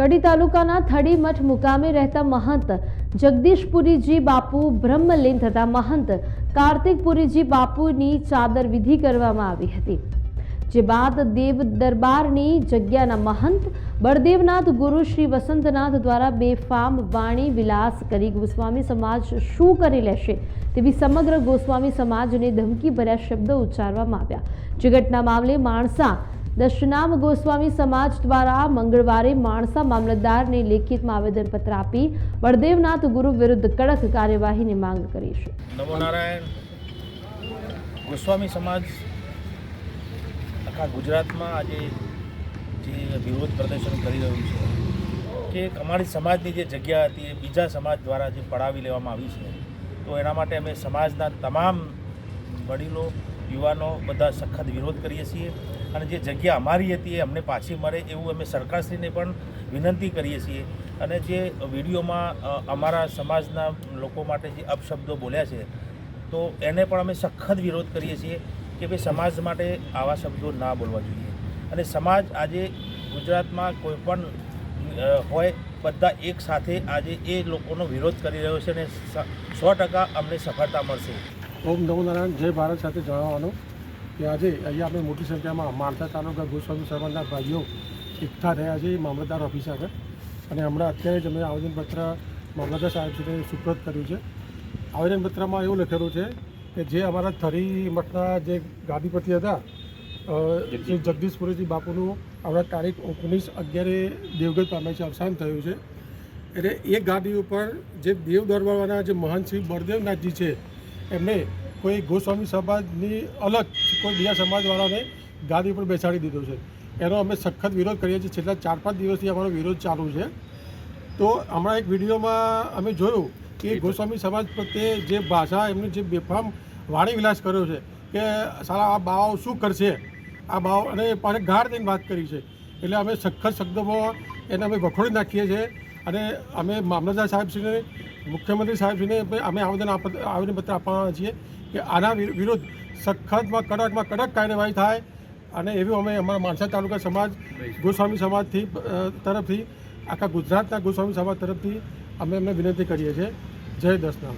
કડી તાલુકાના થડીમઠ મુકામે રહેતા મહંત જગદીશપુરીજી બાપુ બ્રહ્મલીન થતા મહંત કાર્તિકપુરીજી બાપુની ચાદર વિધિ કરવામાં આવી હતી, જે બાદ દેવ દરબારની જગ્યાના મહંત બળદેવનાથ ગુરુ શ્રી વસંતનાથ દ્વારા બેફામ વાણી વિલાસ કરી ગોસ્વામી સમાજ શું કરી લેશે તેવી સમગ્ર ગોસ્વામી સમાજને ધમકી ભર્યા શબ્દો ઉચ્ચારવામાં આવ્યા. જે ઘટના મામલે માણસા દશનામ ગોસ્વામી સમાજ દ્વારા મંગળવારે માણસા મામલતદારને લેખિતમાં આવેદનપત્ર આપી બળદેવનાથ ગુરુ વિરુદ્ધ કડક કાર્યવાહીની માંગ કરી છે. નમો ગોસ્વામી સમાજ આખા ગુજરાતમાં આજે જે વિરોધ પ્રદર્શન કરી રહ્યું છે કે અમારી સમાજની જે જગ્યા હતી એ બીજા સમાજ દ્વારા જે પડાવી લેવામાં આવી છે, તો એના માટે અમે સમાજના તમામ વડીલો યુવાનો બધા સખત વિરોધ કરીએ છીએ અને જે જગ્યા અમારી હતી એ અમને પાછી મળે એવું અમે સરકારશ્રીને પણ વિનંતી કરીએ છીએ. અને જે વિડીયોમાં અમારા સમાજના લોકો માટે જે અપશબ્દો બોલ્યા છે, તો એને પણ અમે સખત વિરોધ કરીએ છીએ કે ભાઈ સમાજ માટે આવા શબ્દો ના બોલવા જોઈએ. અને સમાજ આજે ગુજરાતમાં કોઈ પણ હોય, બધા એક સાથે આજે એ લોકોનો વિરોધ કરી રહ્યો છે અને સ- ટકા અમને સફળતા મળશે. ઓમ નમો નારાયણ જય ભારત સાથે જણાવવાનું કે આજે અહીંયા આપણે મોટી સંખ્યામાં માણસા તાલુકા ગોસ્વામી સમાજના ભાઈઓ એકઠા થયા છે મામલતદાર ઓફિસ આગળ. અને હમણાં અત્યારે જ અમે આવેદનપત્ર મામલતદાર સાહેબશ્રીને સુપ્રત કર્યું છે. આવેદનપત્રમાં એવું લખેલું છે કે જે અમારા થરી મઠના જે ગાદીપતિ હતા જે શ્રી જગદીશપુરીજી બાપુનું આપણા તારીખ ઓગણીસ અગિયારે દેવગત પામે છે અવસાન થયું છે. એટલે એ ગાદી ઉપર જે દેવ દરબારના જે મહાન શ્રી બળદેવનાથજી છે એમને કોઈ ગોસ્વામી સમાજની અલગ કોઈ બીજા સમાજવાળાને ગાદી ઉપર બેસાડી દીધો છે. એનો અમે સખત વિરોધ કરીએ છીએ. છેલ્લા ચાર પાંચ દિવસથી અમારો વિરોધ ચાલુ છે. તો હમણાં એક વિડીયોમાં અમે જોયું કે ગોસ્વામી સમાજ પ્રત્યે જે ભાષા એમની જે બેફામ વાણી વિલાસ કર્યો છે કે સારા આ બાવાઓ શું કરશે? આ બાવ અને પાછળ ગાઢ દઈને વાત કરી છે. એટલે અમે સખત શબ્દોમાં એને અમે વખોડી નાખીએ છીએ. અને અમે મામલતદાર સાહેબશ્રીને, મુખ્યમંત્રી સાહેબશ્રીને અમે આવેદન આવેદનપત્ર આપવાના છીએ કે આના વિરુદ્ધ સખતમાં કડકમાં કડક કાર્યવાહી થાય અને એવી અમે અમારા માણસા તાલુકા સમાજ, ગોસ્વામી સમાજથી તરફથી, આખા ગુજરાતના ગોસ્વામી સમાજ તરફથી અમે એમને વિનંતી કરીએ છીએ. જય દસનામ